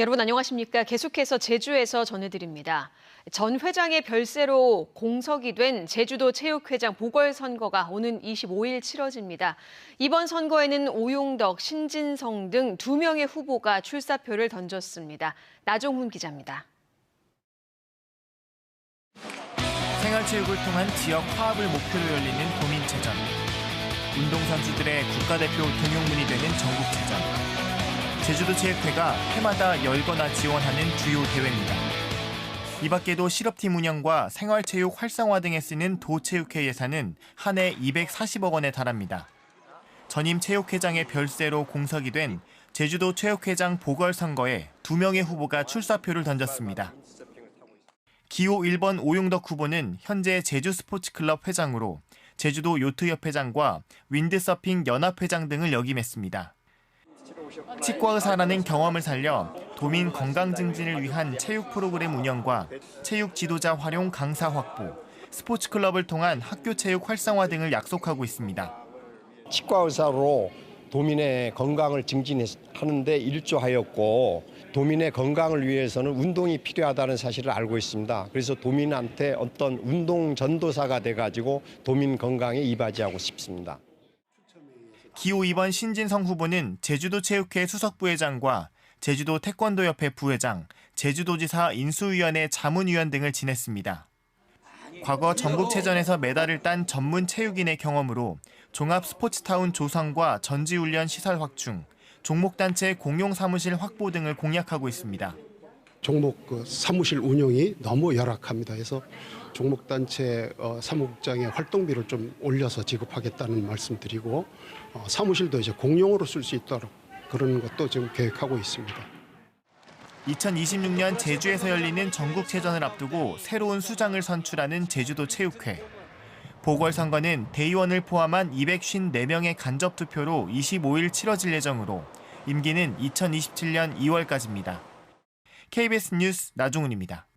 여러분 안녕하십니까? 계속해서 제주에서 전해드립니다. 전 회장의 별세로 공석이 된 제주도 체육회장 보궐선거가 오는 25일 치러집니다. 이번 선거에는 오용덕, 신진성 등 두 명의 후보가 출사표를 던졌습니다. 나종훈 기자입니다. 생활체육을 통한 지역 화합을 목표로 열리는 도민체전. 운동선수들의 국가대표 등용문이 되는 전국체전. 제주도체육회가 해마다 열거나 지원하는 주요 대회입니다. 이 밖에도 실업팀 운영과 생활체육 활성화 등에 쓰는 도체육회 예산은 한 해 240억 원에 달합니다. 전임 체육회장의 별세로 공석이 된 제주도 체육회장 보궐선거에 두 명의 후보가 출사표를 던졌습니다. 기호 1번 오용덕 후보는 현재 제주스포츠클럽 회장으로 제주도 요트협회장과 윈드서핑 연합회장 등을 역임했습니다. 치과 의사라는 경험을 살려 도민 건강 증진을 위한 체육 프로그램 운영과 체육 지도자 활용 강사 확보, 스포츠 클럽을 통한 학교 체육 활성화 등을 약속하고 있습니다. 치과 의사로 도민의 건강을 증진하는 데 일조하였고 도민의 건강을 위해서는 운동이 필요하다는 사실을 알고 있습니다. 그래서 도민한테 어떤 운동 전도사가 돼 가지고 도민 건강에 이바지하고 싶습니다. 기호 2번 신진성 후보는 제주도 체육회 수석부회장과 제주도 태권도협회 부회장, 제주도지사 인수위원회 자문위원 등을 지냈습니다. 과거 전국체전에서 메달을 딴 전문 체육인의 경험으로 종합 스포츠타운 조성과 전지훈련 시설 확충, 종목단체 공용 사무실 확보 등을 공약하고 있습니다. 종목 그 사무실 운영이 너무 열악합니다. 그래서 종목 단체 어, 사무국장의 활동비를 좀 올려서 지급하겠다는 말씀드리고 어, 사무실도 이제 공용으로 쓸 수 있도록 그런 것도 지금 계획하고 있습니다. 2026년 제주에서 열리는 전국체전을 앞두고 새로운 수장을 선출하는 제주도 체육회. 보궐선거는 대의원을 포함한 254명의 간접 투표로 25일 치러질 예정으로 임기는 2027년 2월까지입니다. KBS 뉴스 나종훈입니다.